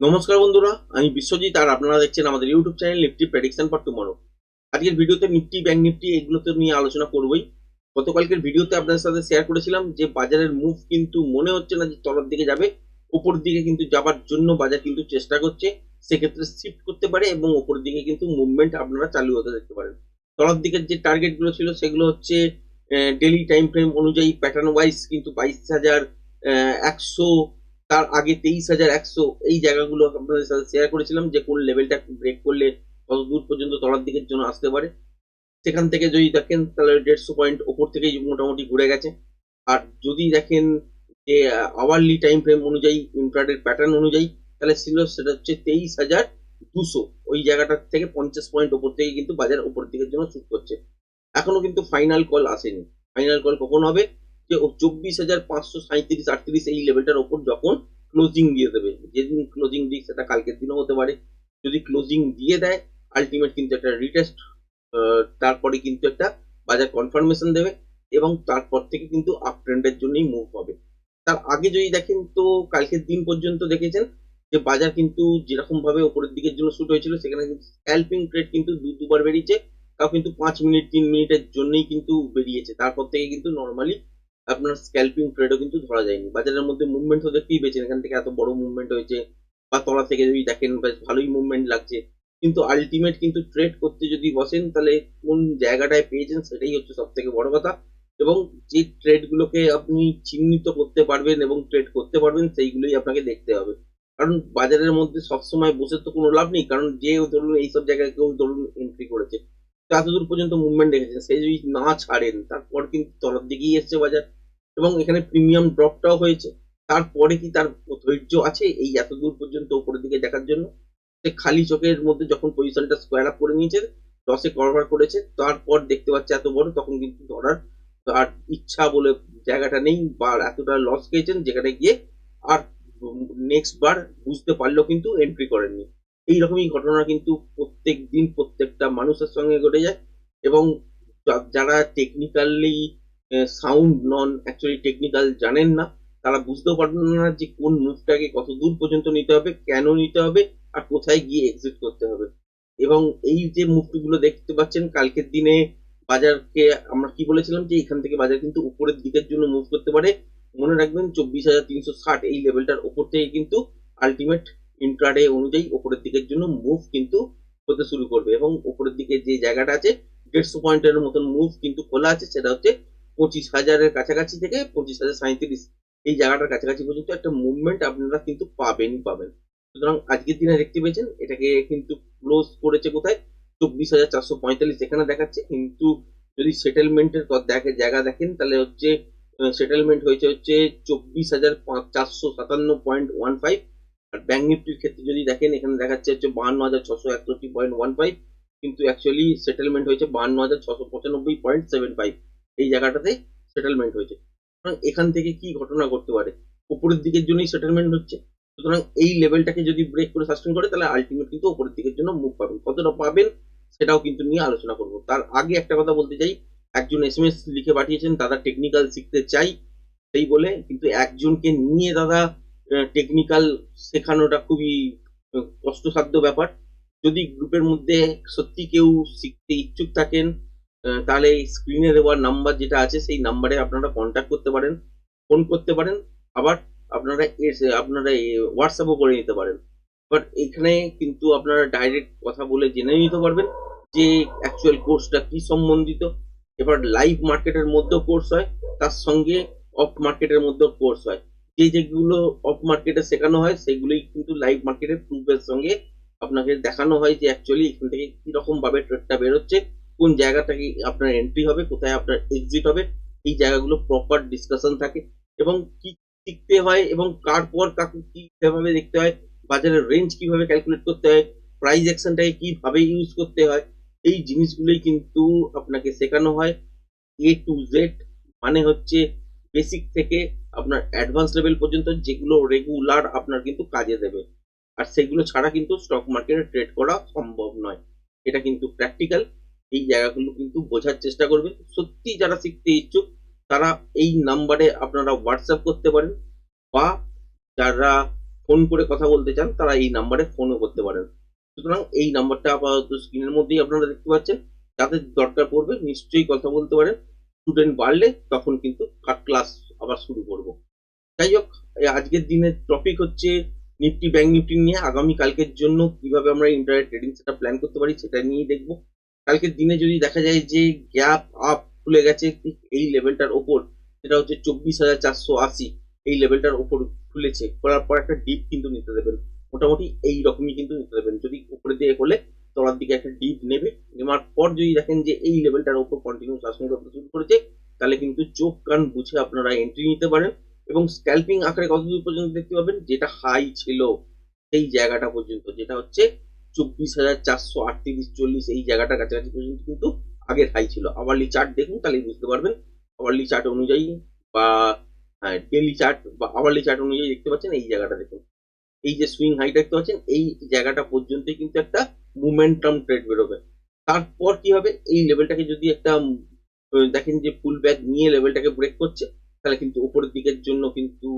নমস্কার বন্ধুরা, আমি বিশ্বজিৎ আর আপনারা দেখছেন আমাদের YouTube channel Nifty prediction for tomorrow আজকের ভিডিওতে নিফটি ব্যাংক নিফটি এগুলোতে নিয়ে আলোচনা করবই। গতকালকের ভিডিওতে আপনাদের সাথে শেয়ার করেছিলাম যে বাজারের মুভ কিন্তু মনে হচ্ছে না যে তলার দিকে যাবে উপর দিকে কিন্তু যাবার জন্য বাজার কিন্তু চেষ্টা করছে, সেক্ষেত্রে শিফট করতে পারে এবং উপর দিকে কিন্তু মুভমেন্ট আপনারা চালু হতে দেখতে পারেন। তলার দিকের যে টার্গেটগুলো ছিল সেগুলো হচ্ছে ডেলি টাইম ফ্রেম অনুযায়ী প্যাটার্ন ওয়াইজ কিন্তু বাইশ হাজার একশো তার আগে তেইশ হাজার একশো এই জায়গাগুলো আপনাদের সাথে শেয়ার করেছিলাম যে কোন লেভেলটা ব্রেক করলে কত দূর পর্যন্ত তলার দিকের জন্য আসতে পারে। সেখান থেকে যদি দেখেন তাহলে দেড়শো পয়েন্ট ওপর থেকেই মোটামুটি ঘুরে গেছে। আর যদি দেখেন যে আওয়ারলি টাইম ফ্রেম অনুযায়ী ইন্ট্রাডের প্যাটার্ন অনুযায়ী, তাহলে ছিল সেটা হচ্ছে তেইশ হাজার দুশো। ওই জায়গাটার থেকে পঞ্চাশ পয়েন্ট ওপর থেকে কিন্তু বাজার ওপর দিকের জন্য শুট করছে। এখনও কিন্তু ফাইনাল কল আসেনি। ফাইনাল কল কখন হবে? যে চব্বিশ হাজার পাঁচশো সাঁত্রিশ আটত্রিশ এই লেভেলটার ওপর যখন ক্লোজিং দিয়ে দেবে। যেদিন ক্লোজিং দিক, সেটা কালকের দিনও হতে পারে। যদি ক্লোজিং দিয়ে দেয় আলটিমেট কিন্তু একটা রিটেস্ট তারপরে কিন্তু একটা বাজার কনফার্মেশন দেবে এবং তারপর থেকে কিন্তু আপ ট্রেন্ডের জন্যই মুভ হবে। তার আগে যদি দেখেন তো কালকের দিন পর্যন্ত দেখেছেন যে বাজার কিন্তু যেরকম ভাবে উপরের দিকের জন্য শুট হয়েছিল, সেখানে কিন্তু স্ক্যাল্পিং ট্রেড কিন্তু দু, দুবার বেরিয়েছে। তাও কিন্তু পাঁচ মিনিট, তিন মিনিটের জন্যই কিন্তু বেরিয়েছে। তারপর থেকে কিন্তু নর্মালি আপনার স্ক্যাল্পিং ট্রেডও কিন্তু ধরা যায়নি। বাজারের মধ্যে মুভমেন্ট তো দেখতেই পেয়েছেন এখান থেকে এত বড় মুভমেন্ট হয়েছে বা তলা থেকে যদি দেখেন, বেশ ভালোই মুভমেন্ট লাগছে। কিন্তু আলটিমেট কিন্তু ট্রেড করতে যদি বসেন, তাহলে কোন জায়গাটায় পেয়েছেন সেটাই হচ্ছে সব থেকে বড় কথা। এবং যে ট্রেডগুলোকে আপনি চিহ্নিত করতে পারবেন এবং ট্রেড করতে পারবেন, সেইগুলোই আপনাকে দেখতে হবে। কারণ বাজারের মধ্যে সবসময় বসে তো কোনো লাভ নেই, কারণ যে ধরুন এইসব জায়গায় কেউ ধরুন এন্ট্রি করেছে। এতদূর পর্যন্ত মুভমেন্ট দেখেছেন সে যদি না ছাড়েন, তারপর কিন্তু তলার দিকেই এসছে বাজার। এবং এখানে প্রিমিয়াম ড্রপটাও হয়েছে। তারপরে কি তার ধৈর্য আছে এই এত দূর পর্যন্ত উপরের দিকে দেখার জন্য? সে খালি চোখের মধ্যে যখন পজিশনটা স্কোয়ার আপ করে নিয়েছে লসে কভার করেছে, তারপর দেখতে পাচ্ছে এত বড়, তখন কিন্তু ধরার আর ইচ্ছা বলে জায়গাটা নেই বা এতটা লস খেয়েছেন যেখানে গিয়ে আর নেক্সট বার বুঝতে পারলেও কিন্তু এন্ট্রি করেননি। এইরকমই ঘটনা কিন্তু প্রত্যেক দিন প্রত্যেকটা মানুষের সঙ্গে ঘটে যায় এবং যারা technically sound non actually technical জানেন না। তারা বুঝতেও পারবেন না যে কোন মুভটাকে কত দূর পর্যন্ত নিতে হবে, কেন নিতে হবে, আর কোথায় গিয়ে এক্সিট করতে হবে। এবং এই যে মুভগুলো দেখতে পাচ্ছেন, কালকের দিনে বাজারকে আমরা কি বলেছিলাম যে এখান থেকে বাজার কিন্তু উপরের দিকের জন্য মুভ করতে পারে। মনে রাখবেন, চব্বিশ হাজার তিনশো ষাট এই লেভেলটার উপর থেকে কিন্তু আলটিমেট ইন্ট্রাডে অনুযায়ী উপরের দিকের জন্য মুভ কিন্তু হতে শুরু করবে। এবং উপরের দিকে যে জায়গাটা আছে, দেড়শো পয়েন্টের মতন মুভ কিন্তু খোলা আছে, সেটা হচ্ছে পঁচিশ হাজারের কাছাকাছি থেকে পঁচিশ হাজার সাঁত্রিশ এই জায়গাটার কাছাকাছি পর্যন্ত একটা মুভমেন্ট আপনারা কিন্তু পাবেনই পাবেন। সুতরাং আজকের দিনে দেখতে পেয়েছেন, এটাকে কিন্তু ক্লোজ করেছে কোথায়? চব্বিশ হাজার চারশো পঁয়তাল্লিশ এখানে দেখাচ্ছে, কিন্তু যদি সেটেলমেন্টের দেখে জায়গা দেখেন, তাহলে হচ্ছে সেটেলমেন্ট হয়েছে হচ্ছে চব্বিশ হাজার চারশো সাতান্ন পয়েন্ট ওয়ান ফাইভ। আর ব্যাঙ্ক নিফটির ক্ষেত্রে যদি দেখেন, এখানে দেখাচ্ছে হচ্ছে বাহান্ন হাজার ছশো একষট্টি পয়েন্ট ওয়ান ফাইভ, কিন্তু অ্যাকচুয়ালি সেটেলমেন্ট হয়েছে বাহান্ন হাজার ছশো পঁচানব্বই পয়েন্ট সেভেন ফাইভ। এই জায়গাটাতে সেটেলমেন্ট হয়েছে। সুতরাং এখান থেকে কি ঘটনা ঘটতে পারে? উপরের দিকের জন্যই সেটেলমেন্ট হচ্ছে। সুতরাং এই লেভেলটাকে যদি ব্রেক করে সাস্টেন করে, তাহলে আলটিমেট কিন্তু উপরের দিকের জন্য মুভ পাবেন। কতটা পাবেন, সেটাও কিন্তু নিয়ে আলোচনা করব। তার আগে একটা কথা বলতে চাই। একজন এস এম এস লিখে পাঠিয়েছেন, দাদা টেকনিক্যাল শিখতে চাই। সেই বলে কিন্তু একজনকে নিয়ে দাদা টেকনিক্যাল শেখানোটা খুবই কষ্টসাধ্য ব্যাপার। যদি গ্রুপের মধ্যে সত্যি কেউ শিখতে ইচ্ছুক থাকেন তাহলে এই স্ক্রিনে দেওয়ার নাম্বার যেটা আছে, সেই নাম্বারে আপনারা কন্ট্যাক্ট করতে পারেন ফোন করতে পারেন, আবার আপনারা আপনারা হোয়াটসঅ্যাপও করে নিতে পারেন। বাট এখানে কিন্তু আপনারা ডাইরেক্ট কথা বলে জেনে নিতে পারবেন যে অ্যাকচুয়াল কোর্সটা কি সম্বন্ধিত। এবার লাইভ মার্কেটের মধ্যেও কোর্স হয়, তার সঙ্গে অফ মার্কেটের মধ্যেও কোর্স হয়। যে যেগুলো অফ মার্কেটে শেখানো হয়, সেগুলোই কিন্তু লাইভ মার্কেটের প্রুফের সঙ্গে আপনাকে দেখানো হয় যে অ্যাকচুয়ালি এখান থেকে কীরকম ভাবে ট্রেডটা বেরোচ্ছে। কোন জায়গাটা কি আপনার এন্ট্রি হবে, কোথায় আপনার এক্সিট হবে, এই জায়গাগুলো প্রপার ডিসকাশন থাকে এবং কি শিখতে হয় এবং কার পর কাকে কীভাবে দেখতে হয়, বাজারের রেঞ্জ কীভাবে ক্যালকুলেট করতে হয় প্রাইস অ্যাকশনটাকে কীভাবে ইউজ করতে হয়, এই জিনিসগুলোই কিন্তু আপনাকে শেখানো হয়। এ টু জেড মানে হচ্ছে বেসিক থেকে আপনার অ্যাডভান্স লেভেল পর্যন্ত যেগুলো রেগুলার আপনার কিন্তু কাজে দেবে। আর সেগুলো ছাড়া কিন্তু স্টক মার্কেটে ট্রেড করা সম্ভব নয়। এটা কিন্তু প্র্যাকটিক্যাল এই জায়গাগুলো কিন্তু বোঝার চেষ্টা করবেন। সত্যি যারা শিখতে ইচ্ছুক, তারা এই নাম্বারে আপনারা হোয়াটসঅ্যাপ করতে পারেন বা যারা ফোন করে কথা বলতে চান, তারা এই নাম্বারে ফোনও করতে পারেন। সুতরাং এই নাম্বারটা আপাতত স্ক্রিনের মধ্যেই আপনারা দেখতে পাচ্ছেন। যাদের দরকার পড়বে নিশ্চয়ই কথা বলতে পারেন। স্টুডেন্ট বাড়লে তখন কিন্তু ক্লাস আবার শুরু করব। যাই হোক আজকের দিনের টপিক হচ্ছে নিফটি ব্যাংক নিফটি নিয়ে। আগামী কালকের জন্য কীভাবে আমরা ইন্টারনেট ট্রেডিং সেটা প্ল্যান করতে পারি সেটা নিয়েই দেখব। কালকের দিনে যদি দেখা যায় যে গ্যাপ আপ খুলে গেছে, ঠিক এই লেভেলটার ওপর, সেটা হচ্ছে চব্বিশ হাজার চারশো আশি, এই লেভেলটার ওপর খুলেছে, করার পর একটা ডিপ কিন্তু নিতে দেবেন। মোটামুটি এই রকমই কিন্তু নিতে দেবেন। যদি উপরে দিয়ে হলে তলার দিকে একটা ডিপ নেবে। নেওয়ার পর যদি দেখেন যে এই লেভেলটার ওপর কন্টিনিউ শাসন করতে শুরু করেছে, তাহলে কিন্তু চোখ কান বুঝে আপনারা এন্ট্রি নিতে পারেন এবং স্ক্যাল্পিং আকারে কতদূর পর্যন্ত দেখতে পাবেন, যেটা হাই ছিল সেই জায়গাটা পর্যন্ত, যেটা হচ্ছে চব্বিশ হাজার চারশো আটত্রিশ চল্লিশ এই জায়গাটার কাছাকাছি পর্যন্ত কিন্তু আগের হাই ছিল। আওয়ারলি চার্ট দেখুন, তাহলেই বুঝতে পারবেন। আওয়ারলি চার্ট অনুযায়ী বা ডেলি চার্ট বা আওয়ারলি চার্ট অনুযায়ী দেখতে পাচ্ছেন, এই জায়গাটা দেখুন। এই যে সুইং হাইটা দেখতে পাচ্ছেন, এই জায়গাটা পর্যন্তই কিন্তু একটা মোমেন্টাম ট্রেড বেরোবে। তারপর কি হবে? এই লেভেলটাকে যদি একটা দেখেন যে ফুল ব্যাক নিয়ে লেভেলটাকে ব্রেক করছে, তাহলে কিন্তু উপরের দিকের জন্য কিন্তু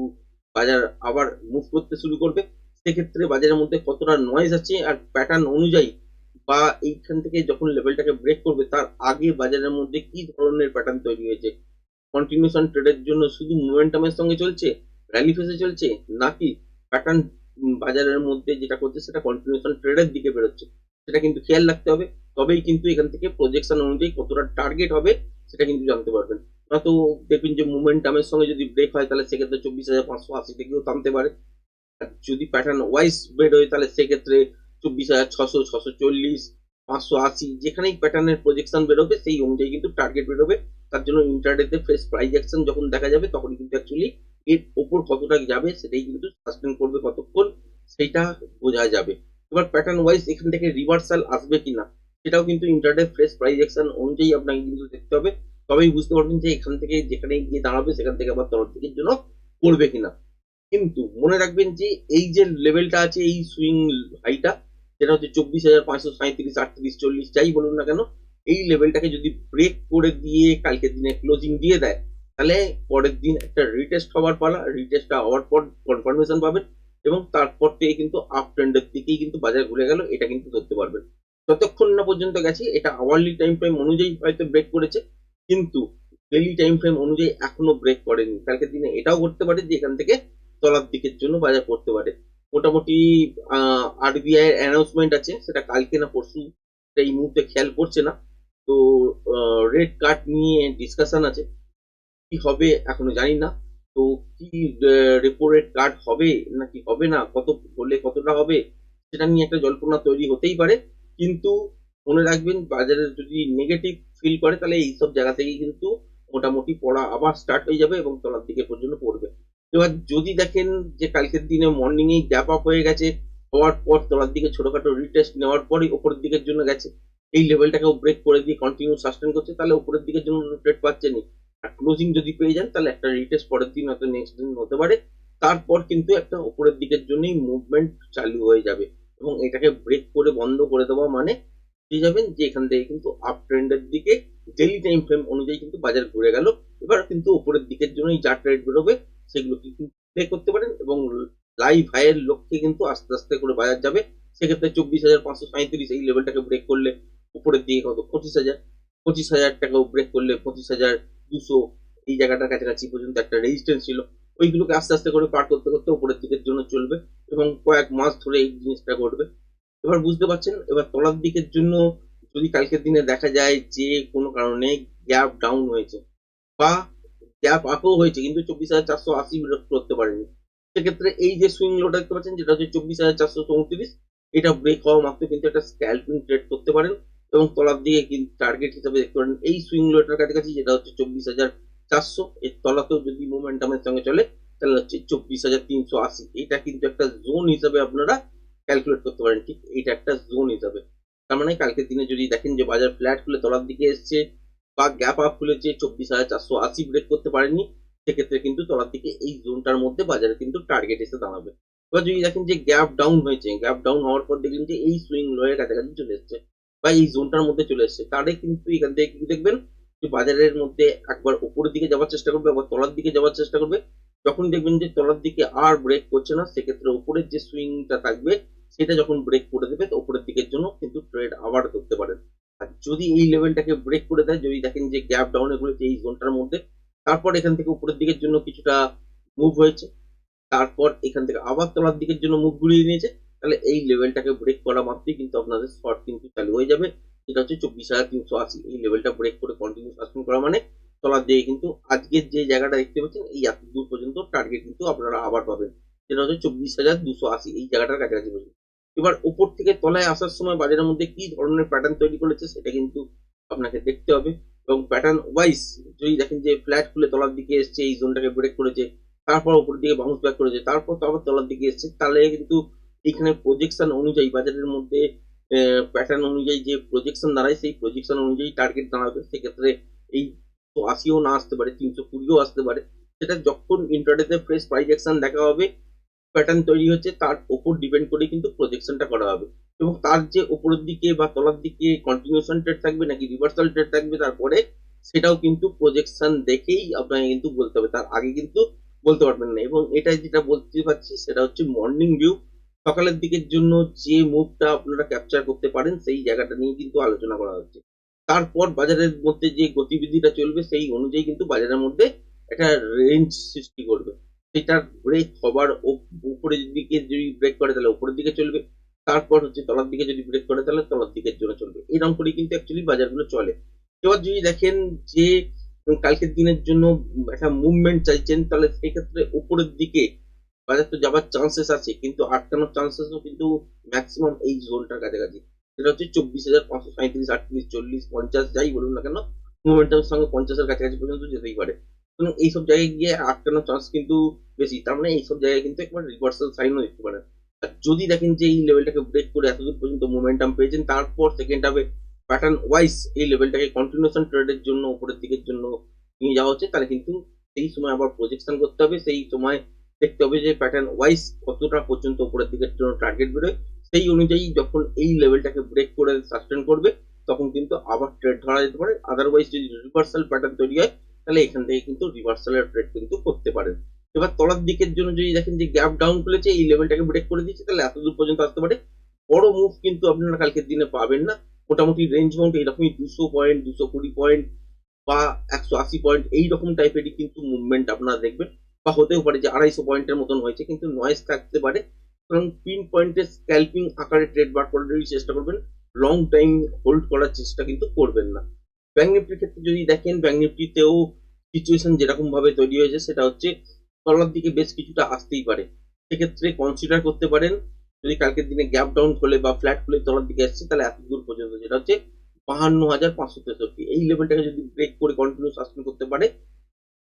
বাজার আবার মুভ করতে শুরু করবে। সেক্ষেত্রে বাজারের মধ্যে কতটা নয়েজ আছে আর প্যাটার্ন অনুযায়ী বা এইখান থেকে যখন লেভেলটাকে ব্রেক করবে, তার আগে বাজারের মধ্যে কি ধরনের প্যাটার্ন তৈরি হয়েছে? কন্টিনিউশন ট্রেডের জন্য শুধু মোমেন্টামের সঙ্গে চলছে? র্যালি ফেসে চলছে? নাকি প্যাটার্ন বাজারের মধ্যে যেটা করছে, সেটা কন্টিনিউশন ট্রেডের দিকে বেরোচ্ছে? সেটা কিন্তু খেয়াল রাখতে হবে। তবেই কিন্তু এখান থেকে প্রজেকশন অনুযায়ী কতটা টার্গেট হবে, সেটা কিন্তু জানতে পারবেন। নয়তো দেখবেন যে মোমেন্টামের সঙ্গে যদি ব্রেক হয়, তাহলে সেক্ষেত্রে চব্বিশ হাজার পাঁচশো আশি থেকেও থামতে পারে। যদি প্যাটার্ন ওয়াইজ বেড হয়, তাহলে সেক্ষেত্রে চব্বিশ হাজার, ছশো ছশো চল্লিশ, পাঁচশো আশি, যেখানেই প্যাটার্নের প্রজেকশন বেরোবে, সেই অনুযায়ী কিন্তু টার্গেট বেরোবে। তার জন্য ইন্টারডেতে ফ্রেশ প্রাইস অ্যাকশন যখন দেখা যাবে তখন কিন্তু অ্যাকচুয়ালি এর ওপর কতটা যাবে, সেটাই কিন্তু সাস্টেন করবে কতক্ষণ সেটা বোঝা যাবে। এবার প্যাটার্ন ওয়াইজ এখান থেকে রিভার্সাল আসবে কিনা, সেটাও কিন্তু ইন্টারডে ফ্রেশ প্রাইস অ্যাকশন অনুযায়ী আপনাকে কিন্তু দেখতে হবে। তবেই বুঝতে পারবেন যে এখান থেকে যেখানে গিয়ে দাঁড়াবে, সেখান থেকে আবার তরফ দিকের জন্য পড়বে কিনা। কিন্তু মনে রাখবেন যে এই যে লেভেলটা আছে, এই সুইং হাইটা যেটা হচ্ছে চব্বিশ হাজার পাঁচশো সাঁত্রিশ আটত্রিশ, চল্লিশ, যাই বলুন না কেন, এই লেভেলটাকে যদি ব্রেক করে দিয়ে কালকে দিনে ক্লোজিং দিয়ে দেয়, তাহলে পরের দিন একটা রিটেস্ট হওয়ার পালা রিটেস্টটা হওয়ার পর কনফার্মেশন পাবেন এবং তারপর থেকে কিন্তু আপ ট্রেন্ডের দিকেই কিন্তু বাজার ঘুরে গেল, এটা কিন্তু ধরতে পারবেন। যতক্ষণ না পর্যন্ত গেছে, এটা আওয়ারলি টাইম ফ্রেম অনুযায়ী হয়তো ব্রেক করেছে, কিন্তু ডেলি টাইম ফ্রেম অনুযায়ী এখনও ব্রেক করেনি। কালকের দিনে এটাও করতে পারে যে এখান থেকে তলার দিকের জন্য বাজার করতে পারে। মোটামুটি আরবিআই এর অ্যানাউন্সমেন্ট আছে, সেটা কালকে না পরশু এই মুহূর্তে খেয়াল করছে না। তো রেড কার্ড নিয়ে ডিসকাশন আছে, কি হবে এখনও জানি না। তো, কি রেপো রেট কার্ড হবে, নাকি হবে না, কত হলে কতটা হবে, সেটা নিয়ে একটা জল্পনা তৈরি হতেই পারে। কিন্তু, মনে রাখবেন, বাজারে যদি নেগেটিভ ফিল করে, তাহলে এইসব জায়গা থেকেই কিন্তু মোটামুটি পড়া আবার স্টার্ট হয়ে যাবে এবং তলার দিকে পর্যন্ত পড়বে। এবার যদি দেখেন যে কালকের দিনে মর্নিং এই গ্যাপ আপ হয়ে গেছে, হওয়ার পর তলার দিকে ছোটখাটো রিটেস্ট নেওয়ার পরই ওপরের দিকের জন্য গেছে। এই লেভেলটাকেও ব্রেক করে দিয়ে কন্টিনিউ সাস্টেন করছে, তাহলে উপরের দিকের জন্য ট্রেড পাচ্ছেনি আর ক্লোজিং যদি পেয়ে যান, তাহলে একটা রিটেস্ট পরের দিন হয়তো নেক্সট দিন হতে পারে। তারপর কিন্তু একটা উপরের দিকের জন্যই মুভমেন্ট চালু হয়ে যাবে। এবং এটাকে ব্রেক করে বন্ধ করে দেওয়া মানে পেয়ে যাবেন যে এখান থেকে কিন্তু আপ ট্রেন্ডের দিকে ডেলি টাইম ফ্রেম অনুযায়ী কিন্তু বাজার ঘুরে গেল। এবার কিন্তু উপরের দিকের জন্যই যা ট্রেড বেরোবে সেগুলো কিন্তু প্লে করতে পারেন এবং লাইভ হাইয়ের লক্ষ্যে কিন্তু আস্তে আস্তে করে বাজার যাবে। সেক্ষেত্রে চব্বিশ হাজার পাঁচশো সাঁত্রিশ এই লেভেলটাকে ব্রেক করলে উপরের দিকে কত? পঁচিশ হাজার। পঁচিশ হাজার টাকাও ব্রেক করলে পঁচিশ হাজার দুশো। এই জায়গাটার কাছাকাছি পর্যন্ত একটা রেজিস্ট্যান্স ছিল। ওইগুলোকে আস্তে আস্তে করে পার করতে করতে উপরের দিকের জন্য চলবে এবং কয়েক মাস ধরে এই জিনিসটা ঘটবে। এবার বুঝতে পারছেন? এবার তলার দিকের জন্য যদি কালকের দিনে দেখা যায় যে কোনো কারণে গ্যাপ ডাউন হয়েছে বা গ্যাপ আপও হয়েছে, কিন্তু চব্বিশ হাজার চারশো আশি ব্রেক করতে পারেনি। সেক্ষেত্রে এই যে সুইং লোটা দেখতে পাচ্ছেন, যেটা হচ্ছে চব্বিশ হাজার চারশো চৌত্রিশ, এটা ব্রেক হওয়া মাত্র কিন্তু একটা স্ক্যাল্পিং ট্রেড করতে পারেন এবং তলার দিকে কিন্তু টার্গেট হিসাবে দেখতে পারেন। এই সুইং লোটার কাছাকাছি যেটা হচ্ছে চব্বিশ হাজার চারশো, এর তলাতেও যদি মোমেন্টামের সঙ্গে চলে, তাহলে হচ্ছে চব্বিশ হাজার তিনশো আশি। এটা কিন্তু একটা জোন হিসাবে আপনারা ক্যালকুলেট করতে পারেন। ঠিক এটা একটা জোন হিসাবে। তার মানে কালকের দিনে যদি দেখেন যে বাজার ফ্ল্যাট খুলে তলার দিকে এসছে বা গ্যাপ আপ খুলেছে চব্বিশ হাজার চারশো আশি ব্রেক করতে পারেনি সেক্ষেত্রে কিন্তু তলার দিকে এই জোনটার মধ্যে বাজারে কিন্তু টার্গেট এসে দাঁড়াবে। এবার যদি দেখেন যে গ্যাপ ডাউন হয়েছে গ্যাপ ডাউন হওয়ার পর দেখলেন যে এই সুইং লোয়ের কাছাকাছি চলে এসছে বা এই জোনটার মধ্যে চলে এসছে, তাহলে কিন্তু এখান থেকে কিন্তু দেখবেন যে বাজারের মধ্যে একবার উপরের দিকে যাওয়ার চেষ্টা করবে আবার তলার দিকে যাওয়ার চেষ্টা করবে। যখন দেখবেন যে তলার দিকে আর ব্রেক করছে না, সেক্ষেত্রে উপরের যে সুইংটা থাকবে, সেটা যখন ব্রেক করে দেবে, তো উপরের দিকের জন্য কিন্তু ট্রেড আবার করতে পারেন। যদি এই লেভেলটাকে ব্রেক করে দেয়, যদি দেখেন যে গ্যাপ ডাউনে করেছে এই জোনটার মধ্যে, তারপর এখান থেকে উপরের দিকের জন্য কিছুটা মুভ হয়েছে। তারপর এখান থেকে আবার তলার দিকের জন্য মুভ ঘুরিয়ে নিয়েছে। তাহলে এই লেভেলটাকে ব্রেক করা মাত্রই কিন্তু আপনাদের শর্ট কিন্তু চালু হয়ে যাবে। যেটা হচ্ছে চব্বিশ হাজার তিনশো আশি। এই লেভেলটা ব্রেক করে কন্টিনিউ সাসপেন করা মানে তলার দিকে কিন্তু আজকের যে জায়গাটা দেখতে পাচ্ছেন, এই এত দূর পর্যন্ত টার্গেট কিন্তু আপনারা আবার পাবেন। যেটা হচ্ছে চব্বিশ হাজার দুশো আশি। এই জায়গাটার কাছাকাছি পর্যন্ত এবার উপর থেকে তলায় আসার সময় বাজারের মধ্যে কি ধরনের প্যাটার্ন তৈরি করেছে সেটা কিন্তু আপনাকে দেখতে হবে। এবং প্যাটার্ন ওয়াইজ যদি দেখেন যে ফ্ল্যাট খুলে তলার দিকে এসছে, এই জোনটাকে ব্রেক করেছে, তারপর উপর দিকে বাউন্স ব্যাক করেছে, তারপর তো আবার তলার দিকে এসছে, তাহলে কিন্তু এখানে প্রজেকশন অনুযায়ী বাজারের মধ্যে প্যাটার্ন অনুযায়ী যে প্রজেকশন দাঁড়ায়, সেই প্রজেকশন অনুযায়ী টার্গেট দাঁড়াবে। সেক্ষেত্রে এই তো আশিও না আসতে পারে, তিনশো কুড়িও আসতে পারে। সেটা যখন ইন্টারনেটে ফ্রেশ প্রাইজ অ্যাকশন দেখা হবে প্যাটার্ন তৈরি হচ্ছে, তার উপর ডিপেন্ড করে কিন্তু প্রজেকশনটা করা হবে। এবং তার যে উপরের দিকে বা তলার দিকে কন্টিনিউশন ট্রেড থাকবে নাকি রিভার্সাল ট্রেড থাকবে তারপরে সেটাও কিন্তু প্রজেকশন দেখেই আপনাকে কিন্তু বলতে হবে। তার আগে কিন্তু বলতে পারবেন না। এবং এটা যেটা বলতে পারছি সেটা হচ্ছে মর্নিং ভিউ সকালের দিকের জন্য যে মুভটা আপনারা ক্যাপচার করতে পারেন, সেই জায়গাটা নিয়ে কিন্তু আলোচনা করা হচ্ছে। তারপর বাজারের মধ্যে যে গতিবিধিটা চলবে, সেই অনুযায়ী কিন্তু বাজারের মধ্যে একটা রেঞ্জ সৃষ্টি করবে। সেটার ব্রেক হবার ও- উপরের দিকে যদি ব্রেক করে তাহলে উপরের দিকে চলবে, তারপর হচ্ছে তলার দিকে যদি ব্রেক করে তাহলে তলার দিকের জন্য চলবে। এরকম করে কিন্তু অ্যাকচুয়ালি বাজারগুলো চলে। এবার যদি দেখেন যে কালকের দিনের জন্য একটা মুভমেন্ট চাইছেন, তাহলে সেই ক্ষেত্রে উপরের দিকে বাজার তো যাবার চান্সেস আছে, কিন্তু আটকানোর চান্সেসও কিন্তু ম্যাক্সিমাম এই জোনটার কাছাকাছি। সেটা হচ্ছে চব্বিশ হাজার পাঁচশো সাঁত্রিশ আটত্রিশ, চল্লিশ, পঞ্চাশ, যাই বলুন না কেন মুভমেন্টের সঙ্গে পঞ্চাশের কাছাকাছি পর্যন্ত যেতেই পারে। সুতরাং এইসব জায়গায় গিয়ে আটকানোর চান্স কিন্তু বেশি। তার মানে এইসব জায়গায় কিন্তু একবার রিভার্সাল সাইনও দেখতে পারেন। যদি দেখেন যে এই লেভেলটাকে ব্রেক করে এতদূর পর্যন্ত মোমেন্টাম পেয়েছেন, তারপর সেকেন্ড হাফে প্যাটার্ন ওয়াইজ এই লেভেলটাকে কন্টিনিউশন ট্রেডের জন্য, উপরের দিকের জন্য নিয়ে যাওয়া হচ্ছে, তাহলে কিন্তু সেই সময় আবার প্রজেকশন করতে হবে। সেই সময় দেখতে হবে যে প্যাটার্ন ওয়াইজ কতটা পর্যন্ত উপরের দিকের জন্য টার্গেট বেরোয়। সেই অনুযায়ী যখন এই লেভেলটাকে ব্রেক করে সাস্টেন করবে, তখন কিন্তু আবার ট্রেড ধরা যেতে পারে। আদারওয়াইজ যদি রিভার্সাল প্যাটার্ন তৈরি হয় তাহলে এখান থেকে কিন্তু রিভার্সালের ট্রেড কিন্তু করতে পারেন। এবার তলার দিকের জন্য যদি দেখেন যে গ্যাপ ডাউন খুলেছে, এই লেভেলটাকে ব্রেক করে দিচ্ছে, তাহলে এত দূর পর্যন্ত আসতে পারে। বড় মুভ কিন্তু আপনারা কালকের দিনে পাবেন না। মোটামুটি রেঞ্জ মাউন্ট এরকমই দুশো পয়েন্ট দুশো কুড়ি পয়েন্ট বা একশো আশি পয়েন্ট এইরকম টাইপেরই কিন্তু মুভমেন্ট আপনারা দেখবেন। বা হতেও পারে যে আড়াইশো পয়েন্টের মতন হয়েছে, কিন্তু নয়েজ থাকতে পারে। কারণ পিন পয়েন্টের স্ক্যাল্পিং আকারে ট্রেড বার করার চেষ্টা করবেন। লং টাইম হোল্ড করার চেষ্টা কিন্তু করবেন না। ব্যাঙ্ক নিফটির ক্ষেত্রে যদি দেখেন ব্যাঙ্ক নিফটিতেও সিচুয়েশন যেরকম ভাবে তৈরি হয়েছে, সেটা হচ্ছে তলার দিকে বেশ কিছুটা আসতেই পারে। সেক্ষেত্রে কনসিডার করতে পারেন, যদি কালকের দিনে গ্যাপ ডাউন খোলে বা ফ্ল্যাট খুলে তলার দিকে আসছে, তাহলে এত দূর পর্যন্ত, যেটা হচ্ছে বাহান্ন হাজার পাঁচশো তেষট্টি। এই লেভেলটাকে যদি ব্রেক করে কন্টিনিউ সাসপেন্ড করতে পারে,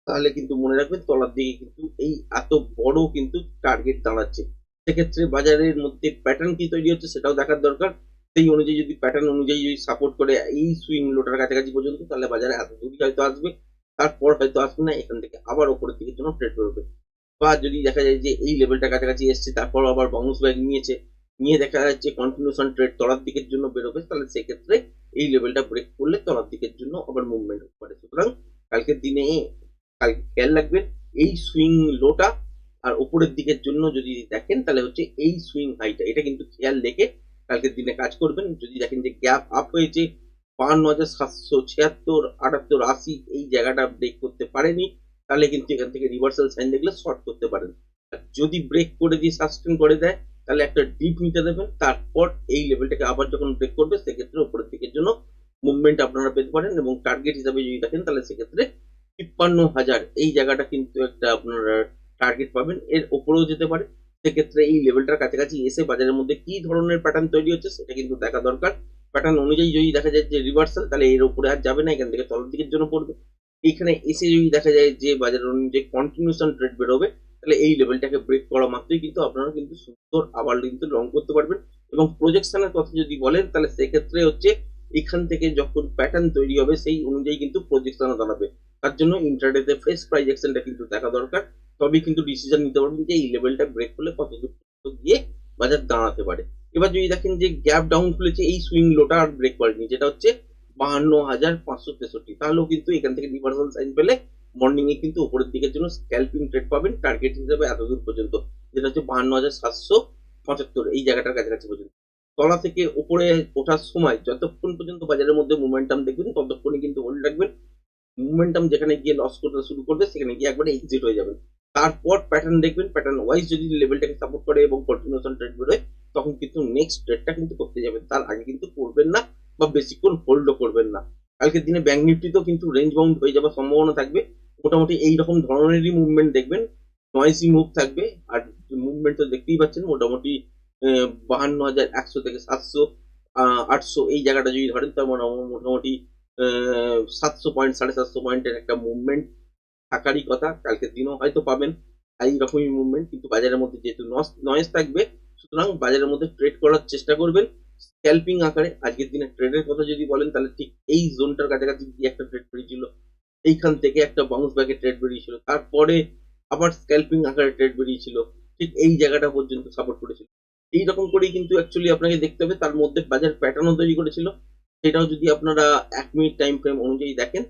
তাহলে কিন্তু মনে রাখবেন তলার দিকে কিন্তু এই এত বড় কিন্তু টার্গেট দাঁড়াচ্ছে। সেক্ষেত্রে বাজারের মধ্যে প্যাটার্ন কি তৈরি হচ্ছে, সেটাও দেখার দরকার। সেই অনুযায়ী যদি প্যাটার্ন অনুযায়ী যদি সাপোর্ট করে এই সুইং লোটার কাছাকাছি পর্যন্ত, তাহলে বাজারে এত দূরই হয়তো আসবে। তারপর হয়তো আসবে না, এখান থেকে আবার ওপরের দিকের জন্য ট্রেড করবে। বা যদি দেখা যায় যে এই লেভেলটার কাছাকাছি এসছে, তারপর আবার বাউন্স ব্যাক নিয়েছে, নিয়ে দেখা যাচ্ছে কন্টিনিউশন ট্রেড তলার দিকের জন্য বেরোবে, তাহলে সেক্ষেত্রে এই লেভেলটা ব্রেক করলে তলার দিকের জন্য আবার মুভমেন্ট হতে পারে। সুতরাং কালকের দিনে কালকে খেয়াল রাখবেন, এই সুইং লোটা আর উপরের দিকের জন্য যদি দেখেন, তাহলে হচ্ছে এই সুইং হাইটা এটা কিন্তু খেয়াল রেখে কালকের দিনে কাজ করবেন। যদি দেখেন যে গ্যাপ আপ হয়েছে বাহান্ন হাজার সাতশো ছিয়াত্তর, আটাত্তর, আশি, এই জায়গাটা ব্রেক করতে পারেনি, তাহলে কিন্তু এখান থেকে রিভার্সাল সাইন দেখলে শর্ট করতে পারেন। যদি ব্রেক করে দিয়ে সাস্টেন করে দেয়, তাহলে একটা ডিপ নিতে দেবেন। তারপর এই লেভেলটাকে আবার যখন ব্রেক করবে, সেক্ষেত্রে উপরের দিকের জন্য মুভমেন্ট আপনারা পেতে পারেন এবং টার্গেট হিসাবে যদি দেখেন, তাহলে সেক্ষেত্রে তিপ্পান্ন হাজার, এই জায়গাটা কিন্তু একটা আপনারা টার্গেট পাবেন। এর ওপরেও যেতে পারে। সেক্ষেত্রে এই লেভেলটার কাছাকাছি এসে বাজারের মধ্যে কি ধরনের প্যাটার্ন তৈরি হচ্ছে সেটা কিন্তু দেখা দরকার। প্যাটার্ন অনুযায়ী যদি দেখা যায় যে রিভার্সাল তাহলে এর উপরে আর যাবে না, এখান থেকে তলের দিকের জন্য পড়বে। এখানে এসে যদি দেখা যায় যে বাজারের অনুযায়ী কন্টিনিউশন ট্রেড বেরোবে, তাহলে এই লেভেলটাকে ব্রেক করা মাত্রই কিন্তু আপনারা কিন্তু সুন্দর আবার কিন্তু লং করতে পারবেন। এবং প্রজেকশনের কথা যদি বলেন, তাহলে সেক্ষেত্রে হচ্ছে এখান থেকে যখন প্যাটার্ন তৈরি হবে, সেই অনুযায়ী কিন্তু প্রজেকশনও দাঁড়াবে। তার জন্য ইন্টারডেতে ফ্রেশ প্রাইজ অ্যাকশনটা কিন্তু দেখা দরকার। তবেই কিন্তু ডিসিশন নিতে পারবেন যে এই লেভেলটা ব্রেক করলে কত দূর গিয়ে বাজার দাঁড়াতে পারে। এবার যদি দেখেন যে গ্যাপ ডাউন খুলেছে, এই সুইং লোটা আর ব্রেক করেনি, যেটা হচ্ছে বাহান্ন হাজার পাঁচশো তেষট্টি। তাহলেও কিন্তু এখান থেকে রিভার্সাল সাইন পেলে মর্নিং এ কিন্তু উপরের দিকের জন্য স্ক্যাল্পিং ট্রেড পাবেন টার্গেট হিসেবে এতদূর পর্যন্ত, যেটা হচ্ছে বাহান্ন হাজার সাতশো পঁচাত্তর, এই জায়গাটার কাছাকাছি পর্যন্ত। তলা থেকে উপরে ওঠার সময় যতক্ষণ পর্যন্ত বাজারের মধ্যে মোমেন্টাম দেখবেন, ততক্ষণই কিন্তু হোল্ড রাখবেন। মোমেন্টাম যেখানে গিয়ে লস করতে শুরু করবে, সেখানে গিয়ে একবারে এক্সিট হয়ে যাবেন। তারপর প্যাটার্ন দেখবেন প্যাটার্ন ওয়াইজ যদি লেভেলটাকে সাপোর্ট করে এবং কন্টিনিউশন ট্রেড বেরোয়, তখন কিন্তু নেক্সট ট্রেডটা কিন্তু করতে যাবেন। তার আগে কিন্তু করবেন না বা বেশিক্ষণ হোল্ডও করবেন না। কালকের দিনে ব্যাঙ্ক নিফটিতেও কিন্তু রেঞ্জ বাউন্ড হয়ে যাওয়ার সম্ভাবনা থাকবে। মোটামুটি এই রকম ধরনেরই মুভমেন্ট দেখবেন। নয়েসি মুভ থাকবে। আর মুভমেন্ট তো দেখতেই পাচ্ছেন, মোটামুটি বাহান্ন হাজার একশো থেকে সাতশো আটশো এই জায়গাটা যদি ধরেন, তার মানে মোটামুটি সাতশো পয়েন্ট সাড়ে সাতশো পয়েন্টের একটা মুভমেন্ট থাকারই কথা, কালকের দিনও হয়তো পাবেন এই রকমই মুভমেন্ট কিন্তু বাজারের মধ্যে যেহেতু নয়েস থাকবে, সুতরাং বাজারের মধ্যে ট্রেড করার চেষ্টা করবেন। স্ক্যাল্পিং আকারে, আজকের দিনে ট্রেডের কথা যদি বলেন, তাহলে ঠিক এই জোনটার কাছাকাছি গিয়ে একটা ট্রেড বেরিয়েছিল। এইখান থেকে একটা বাউন্স ব্যাকে ট্রেড বেরিয়েছিল। তারপরে আবার স্ক্যাল্পিং আকারে ট্রেড বেরিয়েছিল। ঠিক এই জায়গাটা পর্যন্ত সাপোর্ট করেছিল। এই রকম করেই কিন্তু অ্যাকচুয়ালি আপনাকে দেখতে হবে, তার মধ্যে বাজার প্যাটার্নও তৈরি করেছিল। সেটাও যদি আপনারা এক মিনিট টাইম ফ্রেম অনুযায়ী দেখেন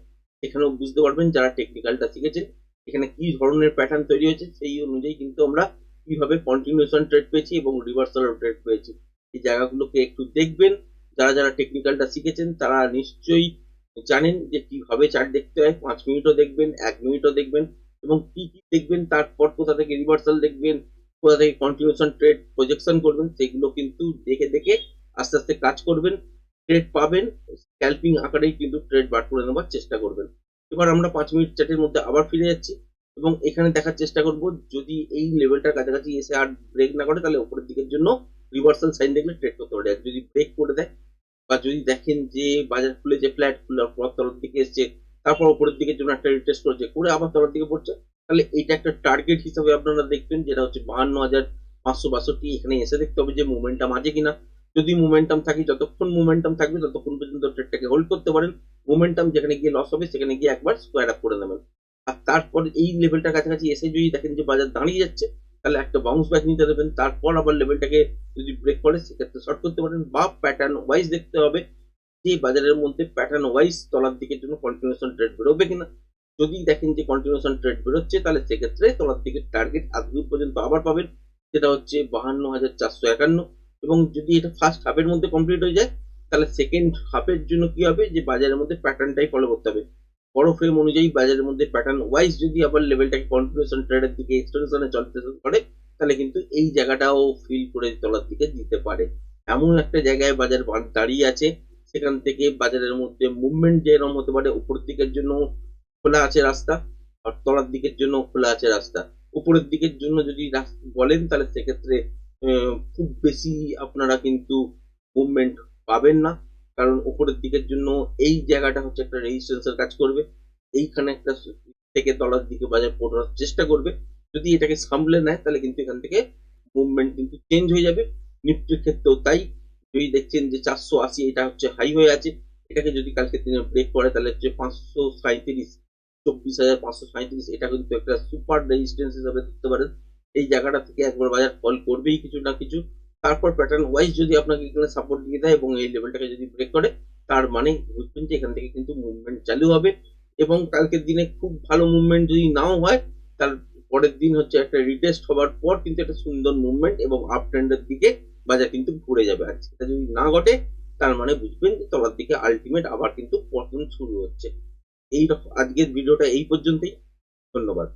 এখানেও বুঝতে পারবেন যারা টেকনিক্যালটা শিখেছেন এখানে কি ধরনের প্যাটার্ন তৈরি হয়েছে, সেই অনুযায়ী কিন্তু আমরা কীভাবে কন্টিনিউশন ট্রেড পেয়েছি এবং রিভার্সাল ট্রেড পেয়েছি। এই জায়গাগুলোকে একটু দেখবেন। যারা যারা টেকনিক্যালটা শিখেছেন, তারা নিশ্চয়ই জানেন যে কীভাবে চার্ট দেখতে হয়। পাঁচ মিনিটও দেখবেন, এক মিনিটও দেখবেন এবং কি কি দেখবেন, তারপর কোথা থেকে রিভার্সাল দেখবেন, কোথা থেকে কন্টিনিউশন ট্রেড প্রজেকশন করবেন, সেগুলো কিন্তু দেখে দেখে আস্তে আস্তে কাজ করবেন। ট্রেড পাবেন স্ক্যাল্পিং আকারেই কিন্তু ট্রেড বার করে নেওয়ার চেষ্টা করবেন। এবার আমরা পাঁচ মিনিট চার্টের মধ্যে আবার ফিরে যাচ্ছি এবং এখানে দেখার চেষ্টা করব, যদি এই লেভেলটার কাছাকাছি এসে আর ব্রেক না করে, তাহলে উপরের দিকের জন্য রিভার্সাল সাইন দেখলে ট্রেড করতে পারে। যদি ব্রেক করে দেয় বা যদি দেখেন যে বাজার খুলে যে ফ্ল্যাট খুলে পর তলার দিকে এসছে, তারপর উপরের দিকের জন্য একটা রিটেস্ট করেছে করে আবার তলার দিকে পড়ছে, তাহলে এটা একটা টার্গেট হিসাবে আপনারা দেখবেন, যেটা হচ্ছে বাহান্ন হাজার পাঁচশো বাষট্টি, এখানে এসে দেখতে হবে যে মোমেন্টাম মাঝে কিনা। যদি মোমেন্টাম থাকে, যতক্ষণ মোমেন্টাম থাকবে, ততক্ষণ পর্যন্ত ট্রেডটাকে হোল্ড করতে পারেন। মোমেন্টাম যেখানে গিয়ে লস হবে, সেখানে গিয়ে একবার স্কোয়ার আপ করে নেবেন। আর তারপর এই লেভেলটার কাছাকাছি এসে যদি দেখেন যে বাজার দাঁড়িয়ে যাচ্ছে, তাহলে একটা বাউন্স ব্যাক নিতে দেবেন। তারপর আবার লেভেলটাকে যদি ব্রেক করে, সেক্ষেত্রে শর্ট করতে পারেন বা প্যাটার্ন ওয়াইজ দেখতে হবে যে বাজারের মধ্যে প্যাটার্ন ওয়াইজ তলার দিকের জন্য কন্টিনিউশন ট্রেড বেরোবে কিনা। যদি দেখেন যে কন্টিনিউশন ট্রেড বেরোচ্ছে, তাহলে সেক্ষেত্রে তলার দিকের টার্গেট আজ পর্যন্ত আবার পাবেন। যেটা হচ্ছে বাহান্ন হাজার চারশো একান্ন। এবং যদি এটা ফার্স্ট হাফের মধ্যে কমপ্লিট হয়ে যায়, তাহলে সেকেন্ড হাফের জন্য কি হবে? যে বাজারের মধ্যে প্যাটার্নটাই ফলো করতে হবে। বড় ফ্রেম অনুযায়ী বাজারের মধ্যে প্যাটার্ন ওয়াইজ যদি আবার লেভেলটাকে কন্টিনিউশন ট্রেডের দিকে এক্সটেনশনে চলতে করে, তাহলে কিন্তু এই জায়গাটাও ফিল করে তলার দিকে দিতে পারে। এমন একটা জায়গায় বাজার দাঁড়িয়ে আছে, সেখান থেকে বাজারের মধ্যে মুভমেন্ট যেরকম হতে পারে, উপর দিকের জন্য খোলা আছে রাস্তা, আর তলার দিকের জন্য খোলা আছে রাস্তা। উপরের দিকের জন্য যদি বলেন, তাহলে সেক্ষেত্রে খুব বেশি আপনারা কিন্তু মুভমেন্ট পাবেন না। কারণ উপরের দিকের জন্য এই জায়গাটা হচ্ছে একটা রেজিস্ট্যান্সের কাজ করবে। এইখানে একটা থেকে তলার দিকে বাজার পড়ার চেষ্টা করবে। যদি এটাকে সামলে নেয়, তাহলে কিন্তু এখান থেকে মুভমেন্ট কিন্তু চেঞ্জ হয়ে যাবে। নিফটির ক্ষেত্রেও তাই। যদি দেখছেন যে চারশো আশি, এটা হচ্ছে হাই হয়ে আছে। এটাকে যদি কালকে দিনে ব্রেক করে, তাহলে হচ্ছে পাঁচশো সাঁত্রিশ চব্বিশ হাজার পাঁচশো সাঁত্রিশ এটা কিন্তু একটা সুপার রেজিস্ট্যান্স হিসাবে ধরতে পারেন। এই জায়গাটা থেকে একবার বাজার ফল করবেই কিছু না কিছু। তারপর প্যাটার্ন ওয়াইজ যদি আপনাকে এখানে সাপোর্ট দিয়ে দেয় এবং এই লেভেলটাকে যদি ব্রেক করে, তার মানে বুঝবেন যে এখান থেকে কিন্তু মুভমেন্ট চালু হবে এবং কালকের দিনে খুব ভালো মুভমেন্ট যদি নাও হয়, তার পরের দিন হচ্ছে একটা রিটেস্ট হওয়ার পর কিন্তু একটা সুন্দর মুভমেন্ট এবং আপ ট্রেন্ডের দিকে বাজার কিন্তু ঘুরে যাবে। আর সেটা যদি না ঘটে, তার মানে বুঝবেন যে তলার দিকে আলটিমেট আবার কিন্তু পতন শুরু হচ্ছে। এই আজকের ভিডিওটা এই পর্যন্তই। ধন্যবাদ।